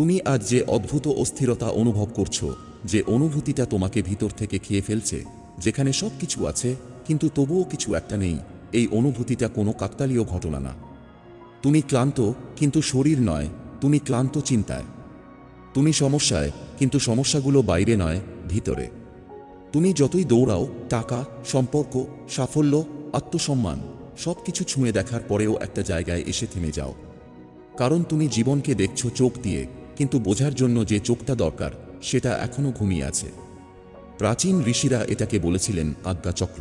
তুমি আজ যে অদ্ভুত অস্থিরতা অনুভব করছ, যে অনুভূতিটা তোমাকে ভিতর থেকে খেয়ে ফেলছে, যেখানে সব কিছু আছে, কিন্তু তবুও কিছু একটা নেই, এই অনুভূতিটা কোনো কাকতালীয় ঘটনা না। তুমি ক্লান্ত, কিন্তু শরীর নয়, তুমি ক্লান্ত চিন্তায়। তুমি সমস্যায়, কিন্তু সমস্যাগুলো বাইরে নয়, ভিতরে। তুমি যতই দৌড়াও, টাকা, সম্পর্ক, সাফল্য, আত্মসম্মান সব কিছু ছুঁয়ে দেখার পরেও একটা জায়গায় এসে থেমে যাও। কারণ তুমি জীবনকে দেখছ চোখ দিয়ে কিন্তু বোঝার জন্য যে চোখটা দরকার, সেটা এখনও ঘুমিয়ে আছে। প্রাচীন ঋষিরা এটাকে বলেছিলেন আজ্ঞাচক্র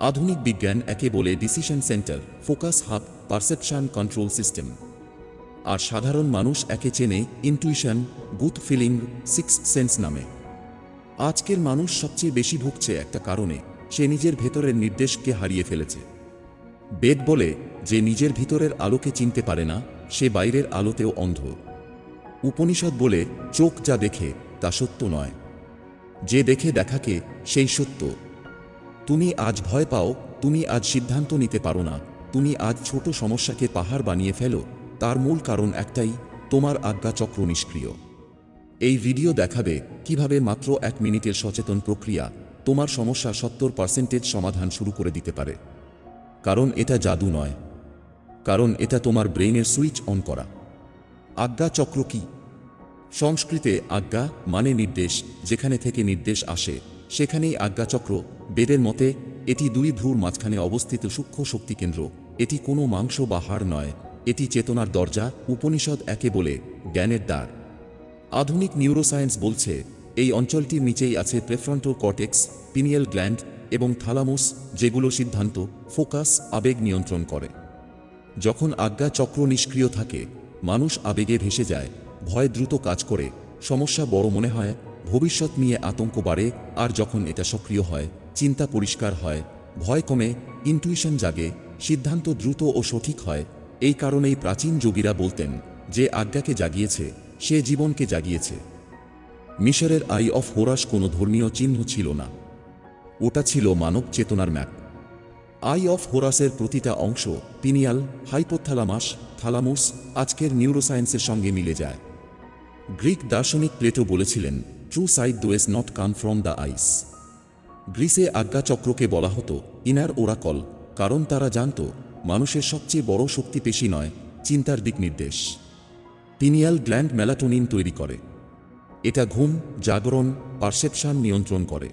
আধুনিক বিজ্ঞান একে বলে decision centre focus hub perception control system আর সাধারণ মানুষ একে চেনে intuition good feeling six sense নামে। আজকের মানুষ সবচেয়ে বেশি ভুগছে একটা কারণে, সে নিজের ভেতরের নির্দেশকে হারিয়ে ফেলেছে। বেদ বলে, যে নিজের ভিতরের আলোকে চিনতে পারে না, সে বাইরের আলোতেও অন্ধ। উপনিষদ বলে চোখ যা দেখে তা সত্য নয়। যে দেখে দেখাকে সেই সত্য। তুমি আজ ভয় পাও, তুমি আজ সিদ্ধান্ত নিতে পারো না, তুমি আজ ছোট সমস্যাকে পাহাড় বানিয়ে ফেলো, তার মূল কারণ একটাই, তোমার আজ্ঞাচক্র নিষ্ক্রিয়। এই ভিডিও দেখাবে কীভাবে মাত্র এক মিনিটের সচেতন প্রক্রিয়া তোমার সমস্যা সত্তর পার্সেন্টেজ সমাধান শুরু করে দিতে পারে। কারণ এটা জাদু নয়। কারণ এটা তোমার ব্রেইনের সুইচ অন করা। আজ্ঞা চক্র কি? সংস্কৃতে আজ্ঞা মানে নির্দেশ, যেখানে থেকে নির্দেশ আসে, সেখানেই আজ্ঞাচক্র বেদের মতে, এটি দুই ভ্রুর মাঝখানে অবস্থিত সূক্ষ্ম শক্তিকেন্দ্র এটি কোনো মাংস বা হাড় নয়, এটি চেতনার দরজা, উপনিষদ একে বলে জ্ঞানের দ্বার। আধুনিক নিউরোসায়েন্স বলছে, এই অঞ্চলটির নিচেই আছে প্রেফ্রন্টো কর্টেক্স, পিনিয়াল গ্ল্যান্ড এবং থালামোস, যেগুলো সিদ্ধান্ত, ফোকাস, আবেগ নিয়ন্ত্রণ করে। যখন আজ্ঞা চক্র নিষ্ক্রিয় থাকে, মানুষ আবেগে ভেসে যায় ভয় দ্রুত কাজ করে। সমস্যা বড় মনে হয়, ভবিষ্যৎ নিয়ে আতঙ্ক বাড়ে, আর যখন এটা সক্রিয় হয়, চিন্তা পরিষ্কার হয়, ভয় কমে ইনটুইশন জাগে, সিদ্ধান্ত দ্রুত ও সঠিক হয়। এই কারণেই প্রাচীন যোগীরা বলতেন যে আজ্ঞাকে জাগিয়েছে, সে জীবনকে জাগিয়েছে। মিশরের আই অফ হোরাস কোনো ধর্মীয় চিহ্ন ছিল না। ওটা ছিল মানব চেতনার ম্যাপ। আই অফ হোরাসের প্রতিটা অংশ, পিনিয়াল হাইপোথ্যালামাস থালামুস, আজকের নিউরোসায়েন্সের সঙ্গে মিলে যায়। গ্রিক দার্শনিক প্লেটো বলেছিলেন true sight does not come from the eyes গ্রিসে আজ্ঞাচক্রকে বলা হতো ইনার ওরাকল কারণ তারা জানত, মানুষের সবচেয়ে বড় শক্তি পেশি নয়, চিন্তার দিক নির্দেশ। পিনিয়াল গ্ল্যান্ড মেলাটোনিন তৈরি করে। এটা ঘুম, জাগরণ, পারসেপশন নিয়ন্ত্রণ করে।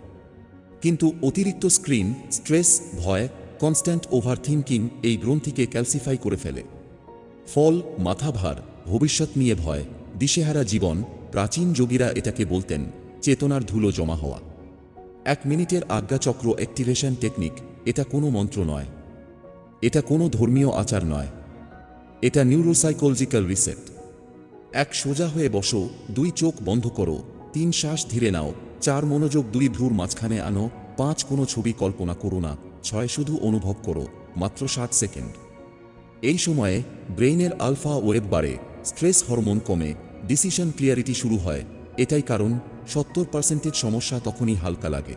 কিন্তু অতিরিক্ত স্ক্রিন, স্ট্রেস, ভয় কনস্ট্যান্ট ওভার থিঙ্কিং এই গ্রন্থিকে ক্যালসিফাই করে ফেলে। ফল মাথাভার ভবিষ্যৎ নিয়ে ভয় দিশেহারা জীবন, প্রাচীন যোগীরা এটাকে বলতেন চেতনার ধুলো জমা হওয়া। এক মিনিটের আজ্ঞাচক্র অ্যাক্টিভেশন টেকনিক, এটা কোনো মন্ত্র নয়। এটা কোনো ধর্মীয় আচার নয়। এটা নিউরোসাইকোলজিক্যাল রিসেট। এক সোজা হয়ে বসো, দুই চোখ বন্ধ করো, তিন শ্বাস ধীরে নাও, চার মনোযোগ, দুই ভ্রুর মাঝখানে আনো, পাঁচ কোনো ছবি কল্পনা করো না, ছয় শুধু অনুভব করো, মাত্র সাত সেকেন্ড। এই সময়ে ব্রেইনের আলফা ওয়েব বাড়ে স্ট্রেস হরমোন কমে ডিসিশন ক্লিয়ারিটি শুরু হয়। এটাই কারণ সত্তর পার্সেন্টের সমস্যা তখনই হালকা লাগে।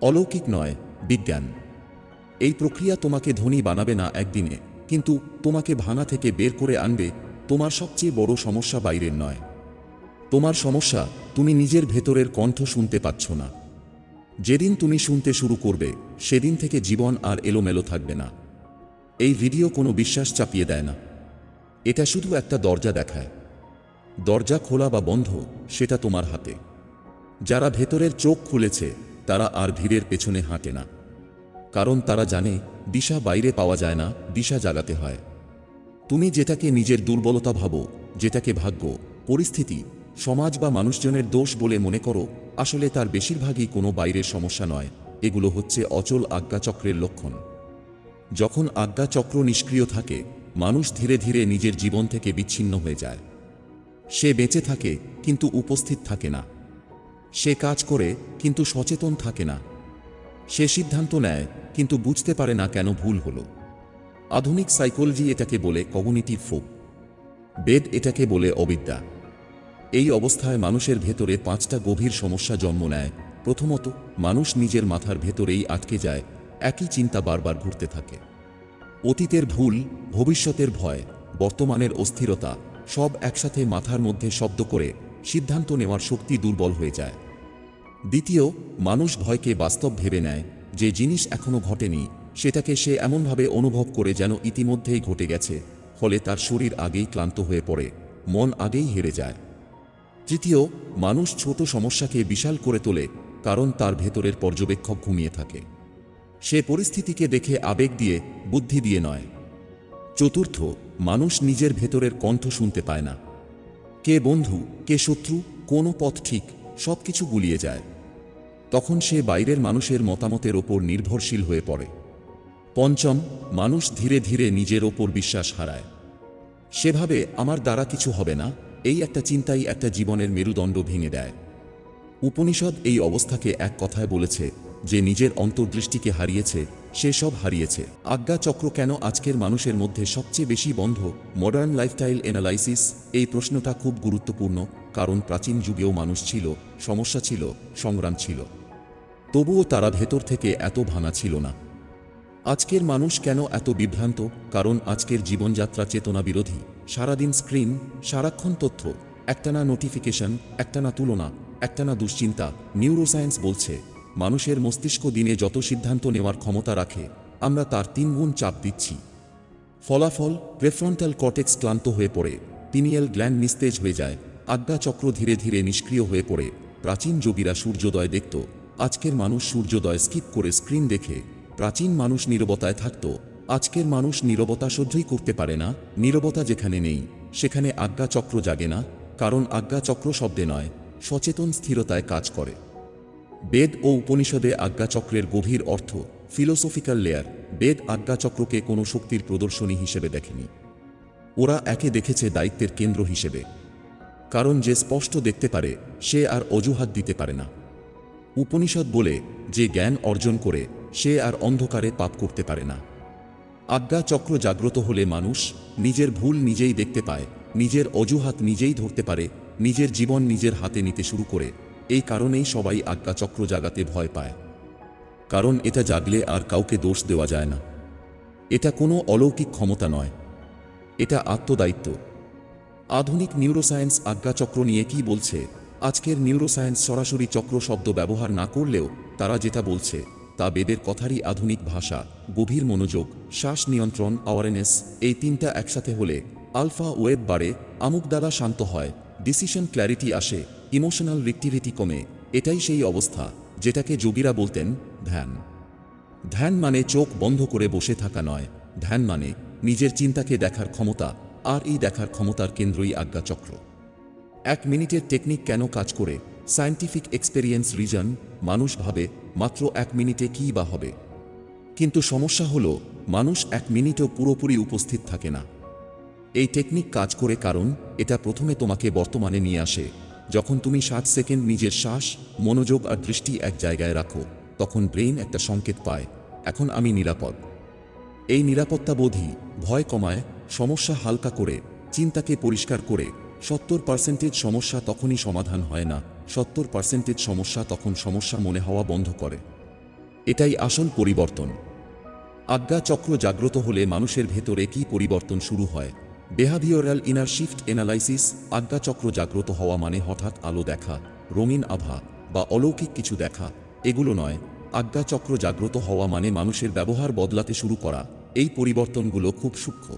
অলৌকিক নয়, বিজ্ঞান। এই প্রক্রিয়া তোমাকে ধনী বানাবে না একদিনে, কিন্তু তোমাকে ভাঙা থেকে বের করে আনবে তোমার সবচেয়ে বড় সমস্যা বাইরের নয়। তোমার সমস্যা তুমি নিজের ভেতরের কণ্ঠ শুনতে পাচ্ছ না। যেদিন তুমি শুনতে শুরু করবে, সেদিন থেকে জীবন আর এলোমেলো থাকবে না। এই ভিডিও কোনো বিশ্বাস চাপিয়ে দেয় না। এটা শুধু একটা দরজা দেখায়। দরজা খোলা বা বন্ধ, সেটা তোমার হাতে। যারা ভেতরের চোখ খুলেছে, তারা আর ভিড়ের পেছনে হাঁটে না। কারণ তারা জানে, দিশা বাইরে পাওয়া যায় না, দিশা জাগাতে হয়। তুমি যেটাকে নিজের দুর্বলতা ভাবো, যেটাকে ভাগ্য, পরিস্থিতি, সমাজ বা মানুষজনের দোষ বলে মনে করো, আসলে তার বেশিরভাগই কোনো বাইরের সমস্যা নয়, এগুলো হচ্ছে অচল আজ্ঞাচক্রের লক্ষণ। যখন আজ্ঞাচক্র নিষ্ক্রিয় থাকে, মানুষ ধীরে ধীরে নিজের জীবন থেকে বিচ্ছিন্ন হয়ে যায়। সে বেঁচে থাকে, কিন্তু উপস্থিত থাকে না। সে কাজ করে, কিন্তু সচেতন থাকে না। সে সিদ্ধান্ত নেয়, কিন্তু বুঝতে পারে না কেন ভুল হল। আধুনিক সাইকোলজি এটাকে বলে কগনিটিভ ফোক। বেদ এটাকে বলে অবিদ্যা। এই অবস্থায় মানুষের ভেতরে পাঁচটা গভীর সমস্যা জন্ম নেয়। প্রথমত, মানুষ নিজের মাথার ভেতরেই আটকে যায়, একই চিন্তা বারবার ঘুরতে থাকে। অতীতের ভুল, ভবিষ্যতের ভয়, বর্তমানের অস্থিরতা সব একসাথে মাথার মধ্যে শব্দ করে সিদ্ধান্ত নেওয়ার শক্তি দুর্বল হয়ে যায়। দ্বিতীয়, মানুষ ভয়কে বাস্তব ভেবে নেয় যে জিনিস এখনও ঘটেনি, সেটাকে সে এমনভাবে অনুভব করে যেন ইতিমধ্যেই ঘটে গেছে, ফলে তার শরীর আগেই ক্লান্ত হয়ে পড়ে, মন আগেই হেরে যায়। তৃতীয়, মানুষ ছোট সমস্যাকে বিশাল করে তোলে কারণ তার ভেতরের পর্যবেক্ষক ঘুমিয়ে থাকে। সে পরিস্থিতিকে দেখে আবেগ দিয়ে, বুদ্ধি দিয়ে নয়। চতুর্থ, মানুষ নিজের ভেতরের কণ্ঠ শুনতে পায় না। কে বন্ধু, কে শত্রু, কোনো পথ ঠিক সব কিছু গুলিয়ে যায়। তখন সে বাইরের মানুষের মতামতের ওপর নির্ভরশীল হয়ে পড়ে। পঞ্চম, মানুষ ধীরে ধীরে নিজের ওপর বিশ্বাস হারায়। সেভাবে আমার দ্বারা কিছু হবে না, এই একটা চিন্তাই একটা জীবনের মেরুদণ্ড ভেঙে দেয়। উপনিষদ এই অবস্থাকে এক কথায় বলেছে যে নিজের অন্তর্দৃষ্টিকে হারিয়েছে, সে সব হারিয়েছে। আজ্ঞা চক্র কেন আজকের মানুষের মধ্যে সবচেয়ে বেশি বন্ধ? মডার্ন লাইফস্টাইল অ্যানালাইসিস এই প্রশ্নটা খুব গুরুত্বপূর্ণ, কারণ প্রাচীন যুগেও মানুষ ছিল, সমস্যা ছিল, সংগ্রাম ছিল। তবুও তারা ভেতর থেকে এত ভাঙা ছিল না। আজকের মানুষ কেন এত বিভ্রান্ত? কারণ আজকের জীবনযাত্রা চেতনা বিরোধী। সারাদিন স্ক্রিন সারাক্ষণ তথ্য। একটানা নোটিফিকেশন একটানা তুলনা, একটানা দুশ্চিন্তা। নিউরোসায়েন্স বলছে মানুষের মস্তিষ্ক দিনে যত সিদ্ধান্ত নেওয়ার ক্ষমতা রাখে, আমরা তার তিনগুণ চাপ দিচ্ছি। ফলাফল প্রেফ্রন্টাল কটেক্স ক্লান্ত হয়ে পড়ে, পিনিয়াল গ্ল্যান্ড নিস্তেজ হয়ে যায় আজ্ঞা চক্র ধীরে ধীরে নিষ্ক্রিয় হয়ে পড়ে, প্রাচীন যোগীরা সূর্যোদয় দেখত, আজকের মানুষ সূর্যোদয় স্কিপ করে স্ক্রিন দেখে, প্রাচীন মানুষ নীরবতায় থাকত, আজকের মানুষ নীরবতা সহ্যই করতে পারে না, নীরবতা যেখানে নেই, সেখানে আজ্ঞা চক্র জাগে না, কারণ আজ্ঞা চক্র শব্দে নয়, সচেতন স্থিরতায় কাজ করে। বেদ ও উপনিষদে আজ্ঞাচক্রের গভীর অর্থ ফিলোসফিক্যাল লেয়ার বেদ আজ্ঞাচক্রকে কোনো শক্তির প্রদর্শনী হিসেবে দেখেনি। ওরা একে দেখেছে দায়িত্বের কেন্দ্র হিসেবে। কারণ যে স্পষ্ট দেখতে পারে, সে আর অজুহাত দিতে পারে না। উপনিষদ বলে, যে জ্ঞান অর্জন করে, সে আর অন্ধকারে পাপ করতে পারে না। আজ্ঞা চক্র জাগ্রত হলে মানুষ নিজের ভুল নিজেই দেখতে পায়, নিজের অজুহাত নিজেই ধরতে পারে, নিজের জীবন নিজের হাতে নিতে শুরু করে এই কারণেই সবাই আজ্ঞা চক্র জাগাতে ভয় পায়। কারণ এটা জাগলে আর কাউকে দোষ দেওয়া যায় না। এটা কোনো অলৌকিক ক্ষমতা নয়। এটা আত্মদায়িত্ব। আধুনিক নিউরোসায়েন্স আজ্ঞাচক্র নিয়ে কি বলছে? আজকের নিউরোসায়েন্স সরাসরি চক্র শব্দ ব্যবহার না করলেও তারা যেটা বলছে, তা বেদের কথারই আধুনিক ভাষা, গভীর মনোযোগ, শ্বাস নিয়ন্ত্রণ অ্যাওয়ারনেস এই তিনটা একসাথে হলে আলফা ওয়েব বাড়ে আমুক দ্বারা শান্ত হয় ডিসিশন ক্ল্যারিটি আসে ইমোশনাল রিক্টিভিটি কমে, এটাই সেই অবস্থা, যেটাকে যোগীরা বলতেন ধ্যান। ধ্যান মানে চোখ বন্ধ করে বসে থাকা নয়, ধ্যান মানে নিজের চিন্তাকে দেখার ক্ষমতা আর এই দেখার ক্ষমতার কেন্দ্রই আজ্ঞাচক্র। এক মিনিটের টেকনিক কেন কাজ করে? সায়েন্টিফিক এক্সপেরিয়েন্স রিজন, মানুষ ভাবে মাত্র এক মিনিটে কী বা হবে। কিন্তু সমস্যা হলো, মানুষ এক মিনিটও পুরোপুরি উপস্থিত থাকে না। এই টেকনিক কাজ করে কারণ, এটা প্রথমে তোমাকে বর্তমানে নিয়ে আসে। যখন তুমি সাত সেকেন্ড নিজের শ্বাস, মনোযোগ আর দৃষ্টি এক জায়গায় রাখো, তখন ব্রেইন একটা সংকেত পায়, এখন আমি নিরাপদ। এই নিরাপত্তাবোধই ভয় কমায়, সমস্যা হালকা করে, চিন্তাকে পরিষ্কার করে, সত্তর পার্সেন্টেজ সমস্যা তখনই সমাধান হয় না, সত্তর পার্সেন্টেজ সমস্যা তখন সমস্যা মনে হওয়া বন্ধ করে। এটাই আসল পরিবর্তন। আজ্ঞা চক্র জাগ্রত হলে মানুষের ভেতরে কি পরিবর্তন শুরু হয়? বেহাভিওরাল ইনার শিফট এনালাইসিস আজ্ঞা চক্র জাগ্রত হওয়া মানে হঠাৎ আলো দেখা, রঙিন আভা বা অলৌকিক কিছু দেখা, এগুলো নয়। আজ্ঞা চক্র জাগ্রত হওয়া মানে মানুষের ব্যবহার বদলাতে শুরু করা, এই পরিবর্তনগুলো খুব সূক্ষ্ম।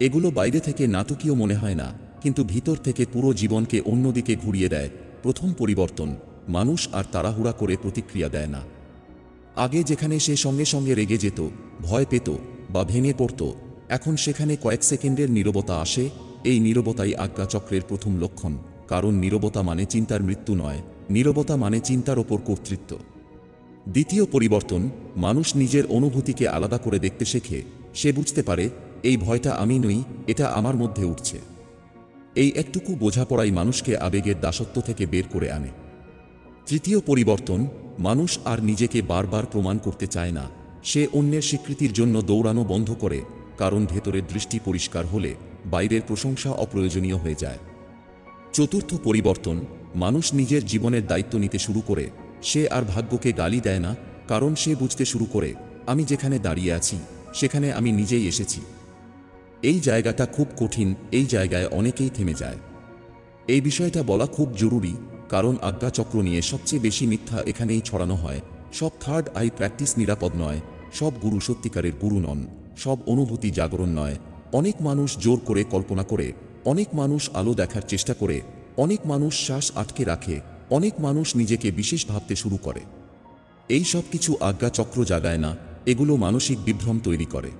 এগুলো বাইরে থেকে নাটকীয় মনে হয় না, কিন্তু ভিতর থেকে পুরো জীবনকে অন্যদিকে ঘুরিয়ে দেয়। প্রথম পরিবর্তন, মানুষ আর তাড়াহুড়া করে প্রতিক্রিয়া দেয় না। আগে যেখানে সে সঙ্গে সঙ্গে রেগে যেত, ভয় পেত বা ভেঙে পড়ত এখন সেখানে কয়েক সেকেন্ডের নীরবতা আসে, এই নীরবতাই আজ্ঞাচক্রের প্রথম লক্ষণ, কারণ নীরবতা মানে চিন্তার মৃত্যু নয়, নীরবতা মানে চিন্তার ওপর কর্তৃত্ব। দ্বিতীয় পরিবর্তন, মানুষ নিজের অনুভূতিকে আলাদা করে দেখতে শেখে, সে বুঝতে পারে, এই ভয়টা আমি নই, এটা আমার মধ্যে উঠছে। এই একটুকু বোঝাপড়াই মানুষকে আবেগের দাসত্ব থেকে বের করে আনে। তৃতীয় পরিবর্তন, মানুষ আর নিজেকে বারবার প্রমাণ করতে চায় না, সে অন্যের স্বীকৃতির জন্য দৌড়ানো বন্ধ করে কারণ ভেতরের দৃষ্টি পরিষ্কার হলে বাইরের প্রশংসা অপ্রয়োজনীয় হয়ে যায়। চতুর্থ পরিবর্তন, মানুষ নিজের জীবনের দায়িত্ব নিতে শুরু করে, সে আর ভাগ্যকে গালি দেয় না, কারণ সে বুঝতে শুরু করে, আমি যেখানে দাঁড়িয়ে আছি, সেখানে আমি নিজেই এসেছি। এই জায়গাটা খুব কঠিন, এই জায়গায় অনেকেই থেমে যায়। এই বিষয়টা বলা খুব জরুরি, কারণ আজ্ঞাচক্র নিয়ে সবচেয়ে বেশি মিথ্যা এখানেই ছড়ানো হয়। সব থার্ড আই প্র্যাকটিস নিরাপদ নয়, সব গুরু সত্যিকারের গুরু নন। সব অনুভূতি জাগরণ নয়। অনেক মানুষ জোর করে কল্পনা করে, অনেক মানুষ আলো দেখার চেষ্টা করে, অনেক মানুষ শ্বাস আটকে রাখে, অনেক মানুষ নিজেকে বিশেষ ভাবতে শুরু করে। এই সব কিছু আজ্ঞাচক্র জাগায় না, এগুলো মানসিক বিভ্রম তৈরি করে।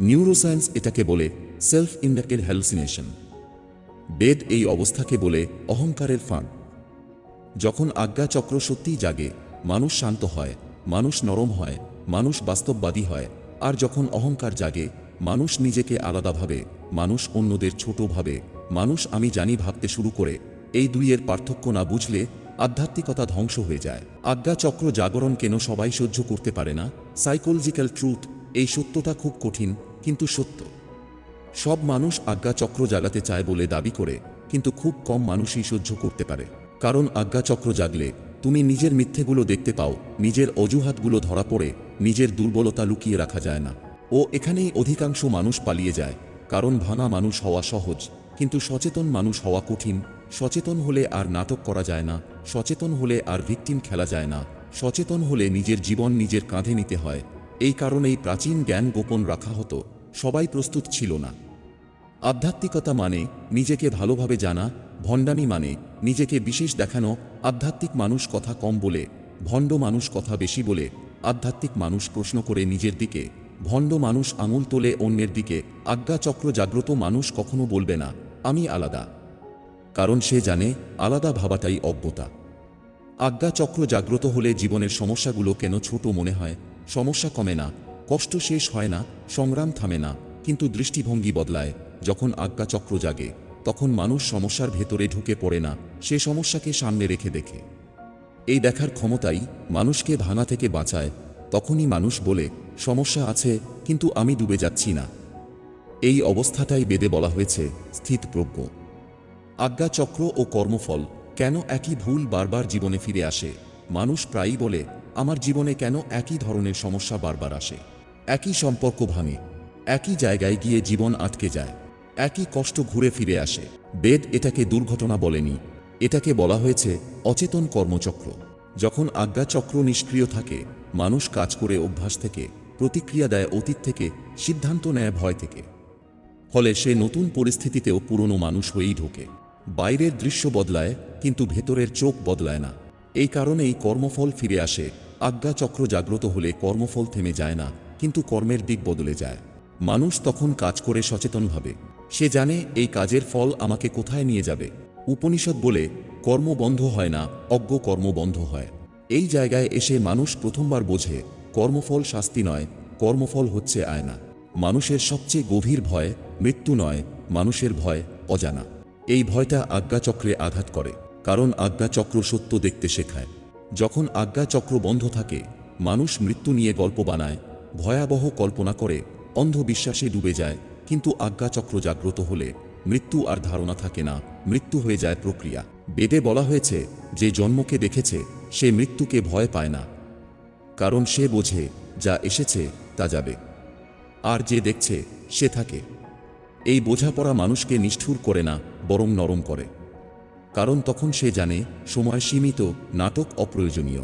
নিউরোসায়েন্স এটাকে বলে সেলফ ইন্ডাক্টেড হ্যালুসিনেশন বেদ এই অবস্থাকে বলে অহংকারের ফাঁদ। যখন আজ্ঞাচক্র সত্যিই জাগে, মানুষ শান্ত হয়, মানুষ নরম হয়, মানুষ বাস্তববাদী হয় আর যখন অহংকার জাগে, মানুষ নিজেকে আলাদা ভাবে, মানুষ অন্যদের ছোট ভাবে, মানুষ আমি জানি ভাবতে শুরু করে, এই দুইয়ের পার্থক্য না বুঝলে আধ্যাত্মিকতা ধ্বংস হয়ে যায়। আজ্ঞাচক্র জাগরণ কেন সবাই সহ্য করতে পারে না? সাইকোলজিক্যাল ট্রুথ এই সত্যটা খুব কঠিন, কিন্তু সত্য। সব মানুষ আজ্ঞাচক্র জাগাতে চায় বলে দাবি করে, কিন্তু খুব কম মানুষই সহ্য করতে পারে। কারণ আজ্ঞাচক্র জাগলে, তুমি নিজের মিথ্যেগুলো দেখতে পাও, নিজের অজুহাতগুলো ধরা পড়ে নিজের দুর্বলতা লুকিয়ে রাখা যায় না। ও এখানেই অধিকাংশ মানুষ পালিয়ে যায়, কারণ ভাঙা মানুষ হওয়া সহজ, কিন্তু সচেতন মানুষ হওয়া কঠিন, সচেতন হলে আর নাটক করা যায় না, সচেতন হলে আর ভিকটিম খেলা যায় না, সচেতন হলে নিজের জীবন নিজের কাঁধে নিতে হয়। এই কারণেই প্রাচীন জ্ঞান গোপন রাখা হতো, সবাই প্রস্তুত ছিল না। আধ্যাত্মিকতা মানে নিজেকে ভালোভাবে জানা, ভণ্ডামি মানে নিজেকে বিশেষ দেখানো, আধ্যাত্মিক মানুষ কথা কম বলে, ভণ্ড মানুষ কথা বেশি বলে আধ্যাত্মিক মানুষ প্রশ্ন করে নিজের দিকে, ভণ্ড মানুষ আঙুল তোলে অন্যের দিকে আজ্ঞাচক্র জাগ্রত মানুষ কখনো বলবে না, আমি আলাদা। কারণ সে জানে, আলাদা ভাবাটাই অজ্ঞতা। আজ্ঞাচক্র জাগ্রত হলে জীবনের সমস্যাগুলো কেন ছোট মনে হয়? সমস্যা কমে না, কষ্ট শেষ হয় না, সংগ্রাম থামে না, কিন্তু দৃষ্টিভঙ্গি বদলায়। যখন আজ্ঞাচক্র জাগে, তখন মানুষ সমস্যার ভেতরে ঢুকে পড়ে না, সে সমস্যাকে সামনে রেখে দেখে। এই দেখার ক্ষমতাই মানুষকে ভাঙা থেকে বাঁচায়, তখনই মানুষ বলে, সমস্যা আছে, কিন্তু আমি ডুবে যাচ্ছি না। এই অবস্থাটাই বেদে বলা হয়েছে স্থিতপ্রজ্ঞ। আজ্ঞাচক্র ও কর্মফল কেন একই ভুল বারবার জীবনে ফিরে আসে? মানুষ প্রায়ই বলে, আমার জীবনে কেন একই ধরনের সমস্যা বারবার আসে? একই সম্পর্ক ভাঙে, একই জায়গায় গিয়ে জীবন আটকে যায়, একই কষ্ট ঘুরে ফিরে আসে। বেদ এটাকে দুর্ঘটনা বলেনি। এটাকে বলা হয়েছে অচেতন কর্মচক্র। যখন আজ্ঞাচক্র নিষ্ক্রিয় থাকে, মানুষ কাজ করে অভ্যাস থেকে, প্রতিক্রিয়া দেয় অতীত থেকে, সিদ্ধান্ত নেয় ভয় থেকে। ফলে সে নতুন পরিস্থিতিতেও পুরনো মানুষ হয়েই ঢোকে। বাইরের দৃশ্য বদলায়, কিন্তু ভেতরের চোখ বদলায় না। এই কারণেই কর্মফল ফিরে আসে। আজ্ঞাচক্র জাগ্রত হলে কর্মফল থেমে যায় না, কিন্তু কর্মের দিক বদলে যায়। মানুষ তখন কাজ করে সচেতনভাবে। সে জানে, এই কাজের ফল আমাকে কোথায় নিয়ে যাবে। উপনিষদ বলে কর্ম বন্ধ হয় না, অজ্ঞ কর্ম বন্ধ হয়। এই জায়গায় এসে মানুষ প্রথমবার বোঝে, কর্মফল শাস্তি নয়, কর্মফল হচ্ছে আয়না। মানুষের সবচেয়ে গভীর ভয়, মৃত্যু নয়, মানুষের ভয়, অজানা। এই ভয়টা আজ্ঞাচক্রে আঘাত করে, কারণ আজ্ঞাচক্র সত্য দেখতে শেখায়। যখন আজ্ঞাচক্র বন্ধ থাকে, মানুষ মৃত্যু নিয়ে গল্প বানায়, ভয়াবহ কল্পনা করে, অন্ধবিশ্বাসে ডুবে যায়, কিন্তু আজ্ঞাচক্র জাগ্রত হলে মৃত্যু আর ধারণা থাকে না, মৃত্যু হয়ে যায় প্রক্রিয়া। বেদে বলা হয়েছে, যে জন্মকে দেখেছে, সে মৃত্যুকে ভয় পায় না। কারণ সে বোঝে, যা এসেছে, তা যাবে। আর যে দেখছে, সে থাকে। এই বোঝাপড়া মানুষকে নিষ্ঠুর করে না, বরং নরম করে। কারণ তখন সে জানে, সময় সীমিত, নাটক অপ্রয়োজনীয়।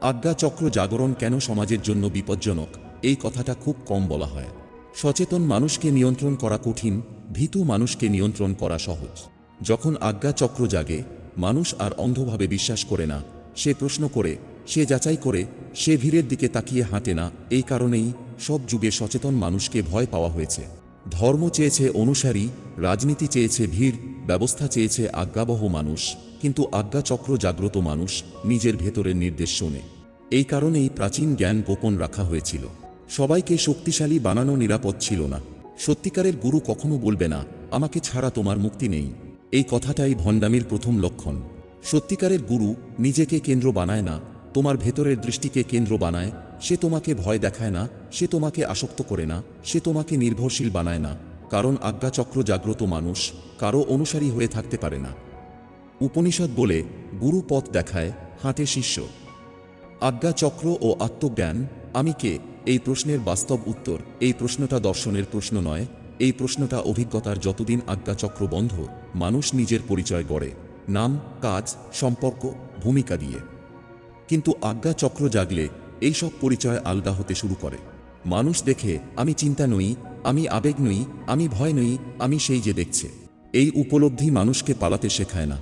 আজ্ঞাচক্র জাগরণ কেন সমাজের জন্য বিপজ্জনক? এই কথাটা খুব কম বলা হয়। সচেতন মানুষকে নিয়ন্ত্রণ করা কঠিন, ভীতু মানুষকে নিয়ন্ত্রণ করা সহজ। যখন আজ্ঞাচক্র জাগে, মানুষ আর অন্ধভাবে বিশ্বাস করে না, সে প্রশ্ন করে, সে যাচাই করে, সে ভিড়ের দিকে তাকিয়ে হাঁটে না, এই কারণেই সব যুগে সচেতন মানুষকে ভয় পাওয়া হয়েছে। ধর্ম চেয়েছে অনুসারী, রাজনীতি চেয়েছে ভিড়, ব্যবস্থা চেয়েছে আজ্ঞাবহ মানুষ, কিন্তু আজ্ঞাচক্র জাগ্রত মানুষ নিজের ভেতরের নির্দেশ শোনে। এই কারণেই প্রাচীন জ্ঞান গোপন রাখা হয়েছিল। সবাইকে শক্তিশালী বানানো নিরাপদ ছিল না। সত্যিকারের গুরু কখনো বলবে না, আমাকে ছাড়া তোমার মুক্তি নেই। এই কথাটাই ভণ্ডামির প্রথম লক্ষণ। সত্যিকারের গুরু নিজেকে কেন্দ্র বানায় না, তোমার ভেতরের দৃষ্টিকে কেন্দ্র বানায়, সে তোমাকে ভয় দেখায় না, সে তোমাকে আসক্ত করে না, সে তোমাকে নির্ভরশীল বানায় না, কারণ আজ্ঞাচক্র জাগ্রত মানুষ, কারও অনুসারী হয়ে থাকতে পারে না। উপনিষদ বলে, গুরু পথ দেখায় হাঁটে শিষ্য। আজ্ঞাচক্র ও আত্মজ্ঞান, আমি কে? এই প্রশ্নের বাস্তব উত্তর, এই প্রশ্নটা দর্শনের প্রশ্ন নয়, এই প্রশ্নটা অভিজ্ঞতার যতদিন আজ্ঞাচক্র বন্ধ, মানুষ নিজের পরিচয় গড়ে। নাম, কাজ, সম্পর্ক, ভূমিকা দিয়ে। কিন্তু আজ্ঞাচক্র জাগলে এই সব পরিচয় আলগা হতে শুরু করে। মানুষ দেখে, আমি চিন্তা নই, আমি আবেগ নই, আমি ভয় নই, আমি সেই যে দেখছে। এই উপলব্ধি মানুষকে পালাতে শেখায় না।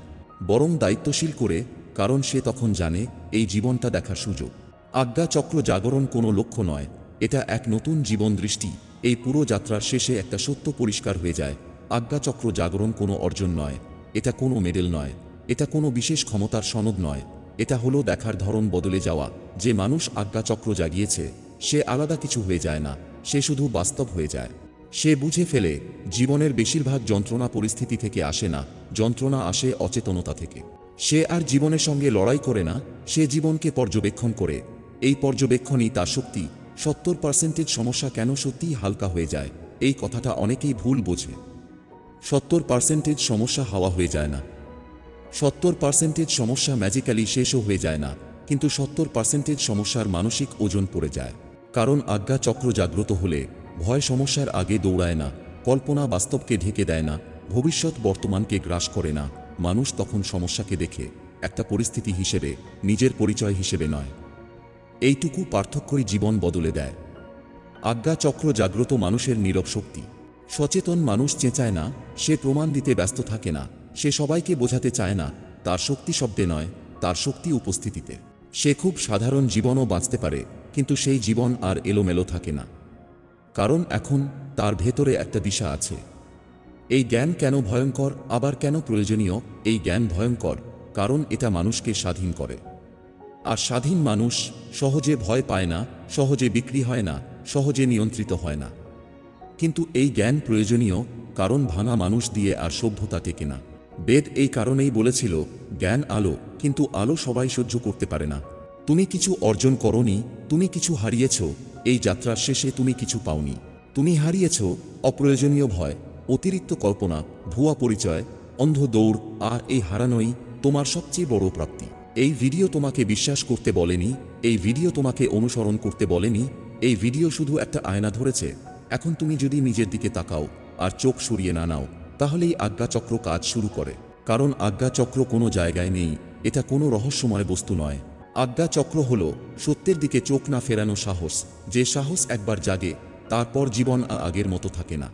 বরং দায়িত্বশীল করে, কারণ সে তখন জানে, এই জীবনটা দেখার সুযোগ। আজ্ঞাচক্র জাগরণ কোনো লক্ষ্য নয়, এটা এক নতুন জীবন দৃষ্টি। এই পুরো যাত্রার শেষে একটা সত্য পরিষ্কার হয়ে যায়। আজ্ঞাচক্র জাগরণ কোনো অর্জন নয়, এটা কোনো মেডেল নয়, এটা কোনো বিশেষ ক্ষমতার সনদ নয়, এটা হলো দেখার ধরন বদলে যাওয়া। যে মানুষ আজ্ঞাচক্র জাগিয়েছে, সে আলাদা কিছু হয়ে যায় না, সে শুধু বাস্তব হয়ে যায়। সে বুঝে ফেলে, জীবনের বেশিরভাগ যন্ত্রণা পরিস্থিতি থেকে আসে না, যন্ত্রণা আসে অচেতনতা থেকে। সে আর জীবনের সঙ্গে লড়াই করে না, সে জীবনকে পর্যবেক্ষণ করে। এই পর্যবেক্ষণই তা শক্তি। সত্তর পার্সেন্টেজ সমস্যা কেন সত্যিই হালকা হয়ে যায়? এই কথাটা অনেকেই ভুল বোঝে। সত্তর পার্সেন্টেজ সমস্যা হাওয়া হয়ে যায় না। সত্তর পার্সেন্টেজ সমস্যা ম্যাজিক্যালি শেষও হয়ে যায় না, কিন্তু সত্তর পার্সেন্টেজ সমস্যার মানসিক ওজন পড়ে যায়। কারণ আজ্ঞা চক্র জাগ্রত হলে ভয় সমস্যার আগে দৌড়ায় না, কল্পনা বাস্তবকে ঢেকে দেয় না, ভবিষ্যৎ বর্তমানকে গ্রাস করে না। মানুষ তখন সমস্যাকে দেখে, একটা পরিস্থিতি হিসেবে, নিজের পরিচয় হিসেবে নয়। এইটুকু পার্থক্যই জীবন বদলে দেয়। আজ্ঞা চক্র জাগ্রত মানুষের নীরব শক্তি। সচেতন মানুষ চেঁচায় না, সে প্রমাণ দিতে ব্যস্ত থাকে না, সে সবাইকে বোঝাতে চায় না, তার শক্তি শব্দে নয়, তার শক্তি উপস্থিতিতে। সে খুব সাধারণ জীবনও বাঁচতে পারে, কিন্তু সেই জীবন আর এলোমেলো থাকে না। কারণ এখন তার ভেতরে একটা দিশা আছে। এই জ্ঞান কেন ভয়ঙ্কর, আবার কেন প্রয়োজনীয়, এই জ্ঞান ভয়ঙ্কর, কারণ এটা মানুষকে স্বাধীন করে। আর স্বাধীন মানুষ সহজে ভয় পায় না, সহজে বিক্রি হয় না, সহজে নিয়ন্ত্রিত হয় না। কিন্তু এই জ্ঞান প্রয়োজনীয়, কারণ ভাঙা মানুষ দিয়ে আর সভ্যতা টেকে না। বেদ এই কারণেই বলেছিল, জ্ঞান আলো, কিন্তু আলো সবাই সহ্য করতে পারে না। তুমি কিছু অর্জন করনি, তুমি কিছু হারিয়েছ, এই যাত্রার শেষে তুমি কিছু পাওনি। তুমি হারিয়েছ, অপ্রয়োজনীয় ভয়, অতিরিক্ত কল্পনা, ভুয়া পরিচয়, অন্ধ দৌড়, আর এই হারানোই তোমার সবচেয়ে বড় প্রাপ্তি। এই ভিডিও তোমাকে বিশ্বাস করতে বলেনি, এই ভিডিও তোমাকে অনুসরণ করতে বলেনি, এই ভিডিও শুধু একটা আয়না ধরেছে। এখন তুমি যদি নিজের দিকে তাকাও আর চোখ সরিয়ে না নাও, তাহলেই আজ্ঞাচক্র কাজ শুরু করে। কারণ আজ্ঞাচক্র কোনো জায়গায় নেই, এটা কোনো রহস্যময় বস্তু নয়। আজ্ঞাচক্র হল সত্যের দিকে চোখ না ফেরানো সাহস, যে সাহস একবার জাগে, তারপর জীবন আগের মতো থাকে না।